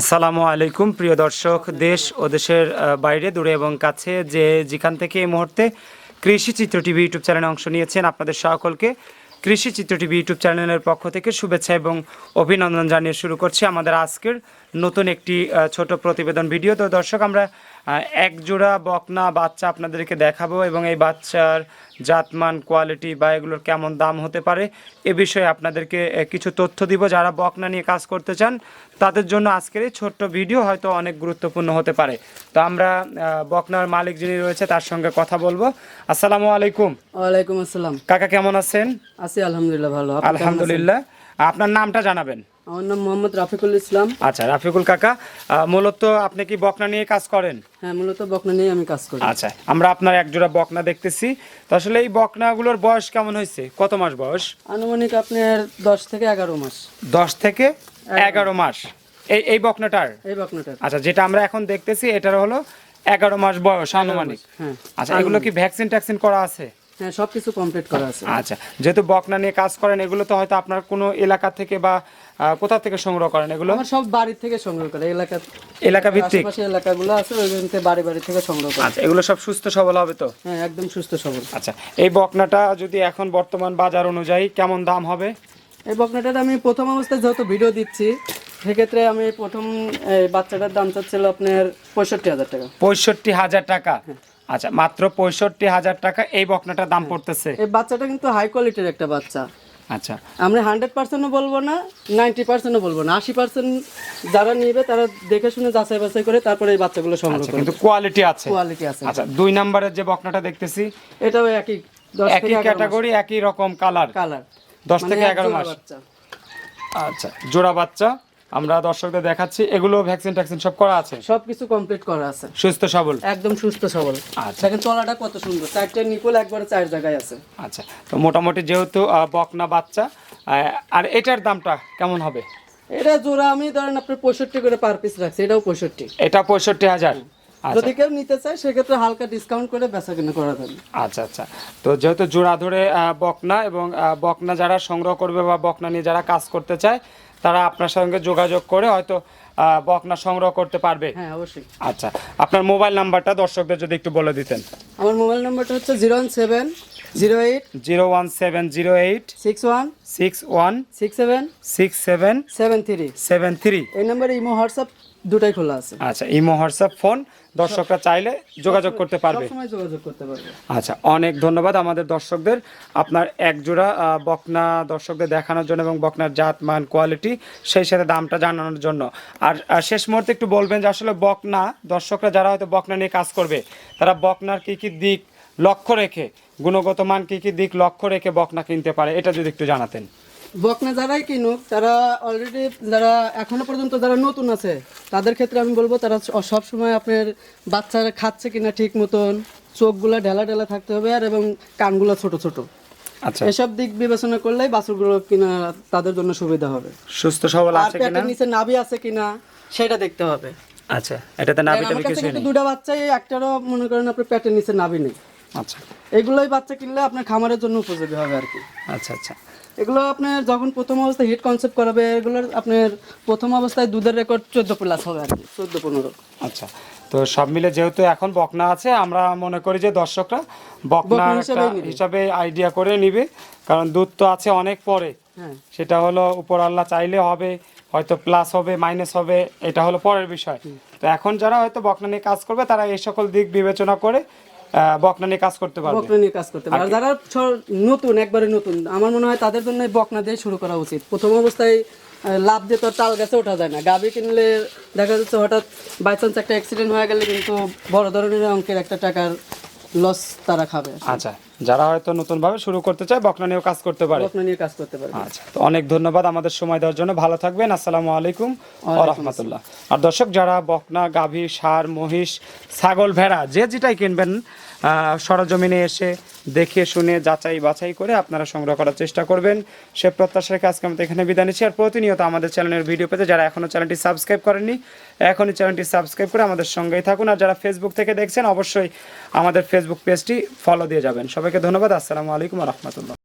আসসালামু আলাইকুম, প্রিয় দর্শক, দেশ ও দেশের বাইরে, দূরে এবং কাছে যে যেখান থেকে এই মুহূর্তে কৃষি চিত্র টিভি ইউটিউব চ্যানেলে অংশ নিয়েছেন আপনাদের সকলকে কৃষি চিত্র টিভি ইউটিউব চ্যানেলের পক্ষ থেকে শুভেচ্ছা এবং অভিনন্দন জানিয়ে শুরু করছি আমাদের আজকের নতুন একটি ছোট প্রতিবেদন ভিডিও। তো দর্শক, আমরা এক জোড়া বকনা বাচ্চা আপনাদেরকে দেখাবো এবং এই বাচ্চার জাতমান কোয়ালিটি বা এগুলোর কেমন দাম হতে পারে এ বিষয়ে আপনাদেরকে কিছু তথ্য দিব যারা বকনা নিয়ে কাজ করতে চান। তাদের জন্য আজকের এই ছোট্ট ভিডিও হয়তো অনেক গুরুত্বপূর্ণ হতে পারে। তো আমরা বকনার মালিক যিনি রয়েছে তার সঙ্গে কথা বলব। আসসালামু আলাইকুম। ওয়ালাইকুম আসসালাম। কাকা কেমন আছেন? আছি আলহামদুলিল্লাহ ভালো? আলহামদুলিল্লাহ। আপনার নামটা জানাবেন। আমার নাম মোহাম্মদ রাফিকুল ইসলাম। আচ্ছা রাফিকুল কাকা মূলত আপনি কি বকনা নিয়ে কাজ করেন? হ্যাঁ মূলত বকনা নিয়ে আমি কাজ করি। আচ্ছা আমরা আপনার এক জোড়া বকনা দেখতেছি। তো আসলে এই বকনাগুলোর বয়স কেমন হয়েছে? কত মাস বয়স? আনুমানিক আপনার দশ থেকে এগারো মাস। দশ থেকে এগারো। মাস। এই এই বকনাটার? এই বকনাটার। আচ্ছা যেটা আমরা এখন দেখতেছি এটার হলো এগারো মাস বয়স আনুমানিক। হ্যাঁ। আচ্ছা এগুলো কি ভ্যাকসিন ট্যাকসিন করা আছে? হ্যাঁ সব কিছু কমপ্লিট করা আছে। আচ্ছা যেহেতু বকনা নিয়ে কাজ করেন এগুলো তো হয়তো আপনার কোনো এলাকা থেকে বা কোথা থেকে সংগ্রহ করেন এগুলো? আমার সব বাড়ি থেকে সংগ্রহ করে এলাকা এলাকা ভিত্তিক? আশেপাশে এলাকাগুলো আছে ওইখান থেকে বাড়ি বাড়ি থেকে সংগ্রহ করে। আচ্ছা এগুলো সব সুস্থ সবল হবে তো? হ্যাঁ একদম সুস্থ সবল। আচ্ছা এই বকনাটা যদি এখন বর্তমান বাজার অনুযায়ী কেমন দাম হবে? এই বকনাটার আমি প্রথম অবস্থায় যেহেতু ভিডিও দিচ্ছি সেক্ষেত্রে আমি প্রথম বাচ্চাটার দাম চাচ্ছিল আপনার পঁয়ষট্টি হাজার টাকা। পঁয়ষট্টি হাজার টাকা। আচ্ছা মাত্র পঁয়ষট্টি হাজার টাকা এই বকনাটার দাম পড়তেছে। এই বাচ্চাটা কিন্তু হাই কোয়ালিটির একটা বাচ্চা। আচ্ছা। আমরা হান্ড্রেড পার্সেন্টও বলব না নাইনটি পার্সেন্টও বলব না। আশি পার্সেন্ট যারা নিবে তারা দেখে শুনে যাচাই বাছাই করে তারপরে এই বাচ্চাগুলো সংগ্রহ আচ্ছা করে কিন্তু কোয়ালিটি আছে। কোয়ালিটি আছে। আচ্ছা দুই নম্বরের যে বকনাটা দেখতেছি এটাও একই একই ক্যাটাগরি একই রকম কালার কালার দশ থেকে এগারো মাস। আচ্ছা জোড়া বাচ্চা। আমরা দর্শকদের দেখাচ্ছি এগুলো ভ্যাকসিন ট্যাকসিন সব করা আছে? সবকিছু কমপ্লিট করা আছে। সুস্থ সবল? একদম সুস্থ সবল। আচ্ছা। দেখেন তলাটা কত সুন্দর। চারটে নিপল একবারে চার জায়গায় আছে। আচ্ছা তো মোটামুটি যেহেতু বকনা বাচ্চা আর এটার দামটা কেমন হবে? এটা জোড়া আমি ধরেন আপনার পঁয়ষট্টি করে পার পিস রাখছি এটাও পঁয়ষট্টি। এটা পঁয়ষট্টি হাজার। যদি কেউ নিতে চায় সেক্ষেত্রে হালকা ডিসকাউন্ট করে বেচা কিনা করা যাবে আচ্ছা আচ্ছা। তো যেহেতু জোড়া ধরে বকনা এবং বকনা যারা সংগ্রহ করবে বা বকনা নিয়ে যারা কাজ করতে চায় তারা আপনার সঙ্গে যোগাযোগ করে হয়তো বকনা সংগ্রহ করতে পারবে। হ্যাঁ অবশ্যই। আচ্ছা। আপনার মোবাইল নাম্বারটা দর্শকদের যদি একটু বলে দিতেন। আমার মোবাইল নাম্বারটা হচ্ছে zero one seven zero eight zero one seven zero eight six one six one six seven six seven seven three seven three এই নাম্বারে ইমো হোয়াটসঅ্যাপ দুটাই খোলা আছে। আচ্ছা ইমো হোয়াটসঅ্যাপ ফোন দর্শকরা চাইলে যোগাযোগ করতে পারবে। যোগাযোগ করতে পারবে। আচ্ছা অনেক ধন্যবাদ আমাদের দর্শকদের আপনার এক জোড়া আহ, বকনা দর্শকদের দেখানোর জন্য এবং বকনার জাত মান কোয়ালিটি সেই সাথে দামটা জানানোর জন্য। আর শেষ মুহূর্তে একটু বলবেন যে আসলে বকনা দর্শকরা যারা হয়তো বকনা নিয়ে কাজ করবে তারা বকনার কী কী দিক লক্ষ্য রেখে গুণগত মান কী কী দিক লক্ষ্য রেখে বকনা কিনতে পারে এটা যদি একটু জানাতেন। বকনা যারাই কিনুক তারা অলরেডি যারা এখনও পর্যন্ত যারা নতুন আছে তাদের ক্ষেত্রে আমি বলব তারা সব সময় আপনার বাচ্চারা খাচ্ছে কিনা ঠিক মতন চোখগুলো ঢেলা ঢেলা থাকতে হবে আর এবং কানগুলো ছোট ছোট। আচ্ছা। এসব দিক বিবেচনা করলেই বাছুরগুলো কিনা তাদের জন্য সুবিধা হবে। সুস্থ সবল আছে কিনা? নিচে নাভি আছে কিনা সেটা দেখতে হবে। আচ্ছা এটাতে কিছু নেই। দুটা বাচ্চাই একটারও মনে করেন আপনার পেটের নিচে নাভি নেই। আচ্ছা। এগুলোই বাচ্চা কিনলে আপনার খামারের জন্য উপযোগী হবে আর কি। আচ্ছা আচ্ছা। এগুলো আপনার যখন প্রথম অবস্থায় হিট কনসেপ্ট করাবে এগুলোর আপনার প্রথম অবস্থায় দুধের রেকর্ড চোদ্দ প্লাস হবে আর কি চোদ্দ পনেরো। আচ্ছা তো সব মিলে যেহেতু এখন বকনা আছে আমরা মনে করি যে দর্শকরা বকনা। হিসাবে আইডিয়া করে নিবে কারণ দুধ তো আছে অনেক পরে। হ্যাঁ। সেটা হলো উপর আল্লাহ চাইলে হবে হয়তো প্লাস হবে মাইনাস হবে এটা হলো পরের বিষয়। তো এখন যারা হয়তো বকনা নিয়ে কাজ করবে তারা এই সকল দিক বিবেচনা করে বকনা নিয়ে কাজ করতে পারবে। বকনা নিয়ে কাজ করতে পারে যারা নতুন একবারে নতুন আমার মনে হয় তাদের জন্য বকনা দিয়ে শুরু করা উচিত। প্রথম অবস্থায় লাভ দিয়ে তো আর তাল গাছে ওঠা যায় না। গাভী কিনলে দেখা যাচ্ছে হঠাৎ বাই চান্স একটা অ্যাক্সিডেন্ট হয়ে গেলে কিন্তু বড় ধরনের অঙ্কের একটা টাকার লস তারা খাবে। আচ্ছা যারা হয়তো নতুন ভাবে শুরু করতে চায় বকনা নিয়েও কাজ করতে পারে। বকনা নিয়ে কাজ করতে পারে আচ্ছা তো অনেক ধন্যবাদ আমাদের সময় দেওয়ার জন্য। ভালো থাকবেন আসসালামু আলাইকুম ওয়া রাহমাতুল্লাহ। আর দর্শক যারা বকনা গাভী সার মহিষ ছাগল ভেড়া যে যেটাই কিনবেন সরজমিনে এসে দেখে, শুনে, যাচাই বাছাই করে আপনারা সংগ্রহ করার চেষ্টা করবেন। সে প্রত্যাশা রেখে আজকে আমাদের এখানে বিদায় নিচ্ছি। আর প্রতিনিয়ত আমাদের চ্যানেলের ভিডিও পেতে যারা এখনও চ্যানেলটি সাবস্ক্রাইব করেননি, এখনই চ্যানেলটি সাবস্ক্রাইব করে আমাদের সঙ্গেই থাকুন। আর যারা ফেসবুক থেকে দেখছেন, অবশ্যই আমাদের ফেসবুক পেজটি ফলো দিয়ে যাবেন। সবাইকে ধন্যবাদ। আসসালামু আলাইকুম রহমতুল্লাহ।